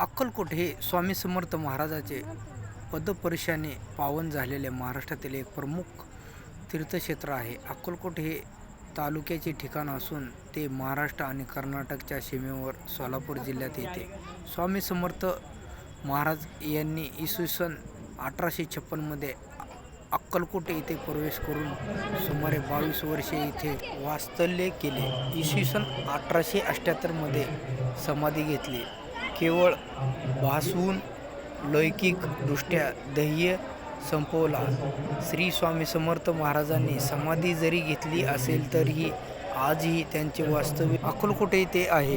अक्कलकोट हे स्वामी समर्थ महाराजाचे पदपर्शाने पावन झालेले महाराष्ट्रातील एक प्रमुख तीर्थक्षेत्र आहे. अक्कलकोट हे तालुक्याचे ठिकाण असून ते महाराष्ट्र आणि कर्नाटकच्या सीमेवर सोलापूर जिल्ह्यात येते. स्वामी समर्थ महाराज यांनी इसवी सन अठराशे छप्पनमध्ये अक्कलकोट येथे प्रवेश करून सुमारे बावीस वर्षे इथे वास्तल्य केले. इसवी सन अठराशे अठ्ठ्याहत्तरमध्ये समाधी घेतली. केवळ भासवून लौकिकदृष्ट्या ध्येय संपवला. श्री स्वामी समर्थ महाराजांनी समाधी जरी घेतली असेल तरीही आजही त्यांचे वास्तविक अक्कलकोट येथे आहे.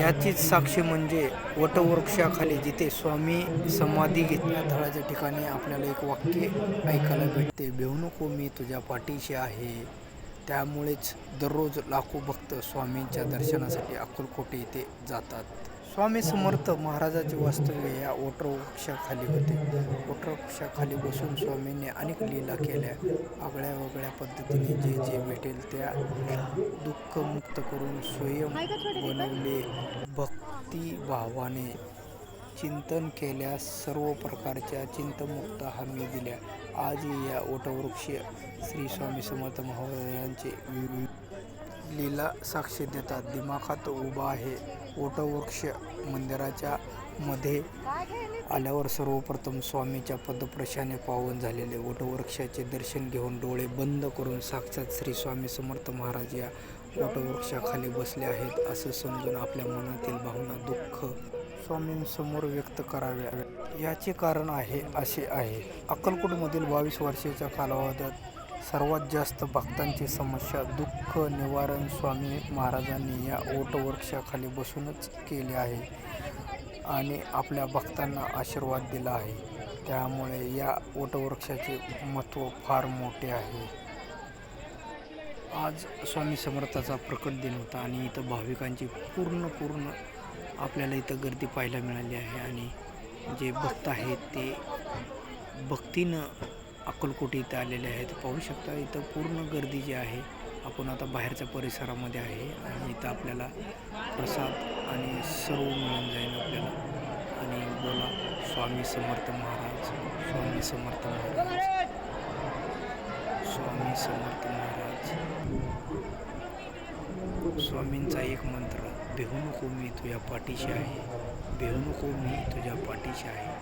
याचीच साक्ष म्हणजे वटवृक्षाखाली जिथे स्वामी समाधी घेतल्या थळाच्या ठिकाणी आपल्याला एक वाक्य ऐकायला भेटते भेऊ नको हो, मी तुझ्या पाठीशी आहे. त्यामुळेच दररोज लाखो भक्त स्वामींच्या दर्शनासाठी अक्कलकोट येथे जातात. स्वामी समर्थ महाराजाचे वास्तव्य या वटवृक्षाखाली होते. वटवृक्षाखाली बसून स्वामींनी अनेक लीला केल्या. आगळ्या वेगळ्या पद्धतीने जे जे भेटेल त्या दुःखमुक्त करून स्वयं बनवले. भक्तिभावाने चिंतन केल्यास सर्व प्रकारच्या चिंतमुक्त हमी दिल्या. आजही या वटवृक्ष श्री स्वामी समर्थ महाराजांचे लीला साक्ष देतात. दिमाखात उभा आहे. वटवृक्ष मंदिराच्या मध्ये आल्यावर सर्वप्रथम स्वामीच्या पदप्रशाने पावन झालेले वटवृक्षाचे दर्शन घेऊन डोळे बंद करून साक्षात श्री स्वामी समर्थ महाराज या वटवृक्षाखाली बसले आहेत असं समजून आपल्या मनातील भावना दुःख स्वामींसमोर व्यक्त कराव्या. याचे कारण आहे असे आहे. अक्कलकोटमधील बावीस वर्षाच्या कालावधीत सर्वात जास्त भक्तांची समस्या दुःख निवारण स्वामी महाराजांनी या ओटवृक्षाखाली बसूनच केले आहे आणि आपल्या भक्तांना आशीर्वाद दिला आहे. त्यामुळे या वटवृक्षाचे महत्त्व फार मोठे आहे. आज स्वामी समर्थाचा प्रकट दिन होता आणि इथं भाविकांची पूर्ण पूर्ण आपल्याला इथं गर्दी पाहायला मिळाली आहे. आणि जे भक्त आहेत ते भक्तीनं अक्कलकोट इथं आलेले आहेत. पाहू शकता इथं पूर्ण गर्दी जी आहे आपण आता बाहेरच्या परिसरामध्ये आहे आणि इथं आपल्याला प्रसाद आणि सर्व मिळून जाईल आपल्याला. आणि बोला स्वामी समर्थ महाराज स्वामी समर्थ महाराज स्वामी समर्थ महाराज. स्वामींचा एक मंत्र भेहू नको मी तुझ्या पाठीशी आहे भेहू नको मी तुझ्या पाठीशी आहे.